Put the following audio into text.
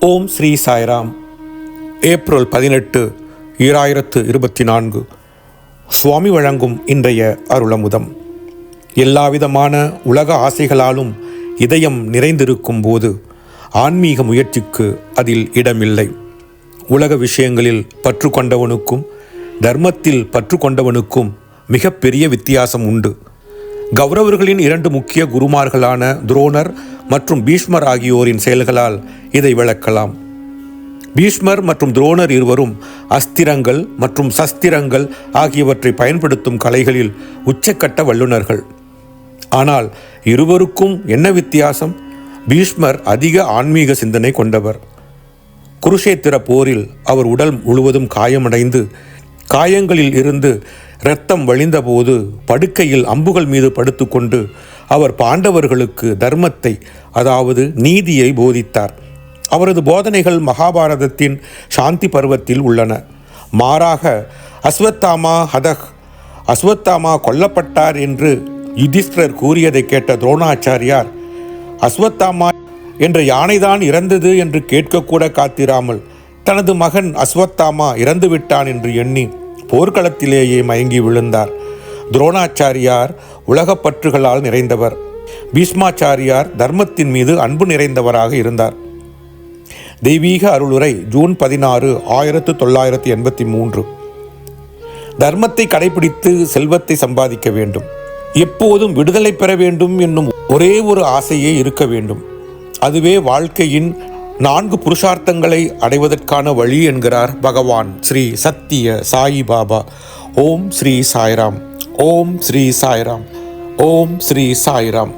ஓம் Sri Sairam. April பதினெட்டு ஈராயிரத்து இருபத்தி நான்கு சுவாமி வழங்கும் இன்றைய அருளமுதம். எல்லாவிதமான உலக ஆசைகளாலும் இதயம் நிறைந்திருக்கும் போது ஆன்மீக முயற்சிக்கு அதில் இடமில்லை. உலக விஷயங்களில் பற்று கொண்டவனுக்கும் தர்மத்தில் பற்று கொண்டவனுக்கும் மிகப்பெரிய வித்தியாசம் உண்டு. கௌரவர்களின் இரண்டு முக்கிய குருமார்களான துரோணர் மற்றும் பீஷ்மர் ஆகியோரின் செயல்களால் இதை விளக்கலாம். பீஷ்மர் மற்றும் துரோணர் இருவரும் அஸ்திரங்கள் மற்றும் சஸ்திரங்கள் ஆகியவற்றை பயன்படுத்தும் கலைகளில் உச்சக்கட்ட வல்லுநர்கள். ஆனால் இருவருக்கும் என்ன வித்தியாசம்? பீஷ்மர் அதிக ஆன்மீக சிந்தனை கொண்டவர். குருஷேத்திர போரில் அவர் உடல் முழுவதும் காயமடைந்து காயங்களில் இருந்து இரத்தம் வழிந்தபோது படுக்கையில் அம்புகள் மீது படுத்துக்கொண்டு அவர் பாண்டவர்களுக்கு தர்மத்தை அதாவது நீதியை போதித்தார். அவரது போதனைகள் மகாபாரதத்தின் சாந்தி பருவத்தில் உள்ளன. மாறாக அஸ்வத்தாமா ஹதக் அஸ்வத்தாமா கொல்லப்பட்டார் என்று யுதிஷ்டர் கூறியதை கேட்ட துரோணாச்சாரியார் அஸ்வத்தாமா என்ற யானைதான் இறந்தது என்று கேட்கக்கூட காத்திராமல் தனது மகன் அஸ்வத்தாமா இறந்து விட்டான் என்று எண்ணி போர்க்களத்திலேயே மயங்கி விழுந்தார். துரோணாச்சாரியார் உலகப்பற்றுகளால் நிறைந்தவர். பீஷ்மாச்சாரியார் தர்மத்தின் மீது அன்பு நிறைந்தவராக இருந்தார். தெய்வீக அருளுரை ஜூன் பதினாறு ஆயிரத்து தொள்ளாயிரத்து எண்பத்தி மூன்று. தர்மத்தை கடைபிடித்து செல்வத்தை சம்பாதிக்க வேண்டும். எப்போதும் விடுதலை பெற வேண்டும் என்னும் ஒரே ஒரு ஆசையே இருக்க வேண்டும். அதுவே வாழ்க்கையின் நான்கு புருஷார்த்தங்களை அடைவதற்கான வழி என்கிறார் பகவான் ஸ்ரீ சத்திய சாயி பாபா. ஓம் ஸ்ரீ சாய்ராம். ஓம் ஸ்ரீ சாய்ராம். ஓம் ஸ்ரீ சாய்ராம்.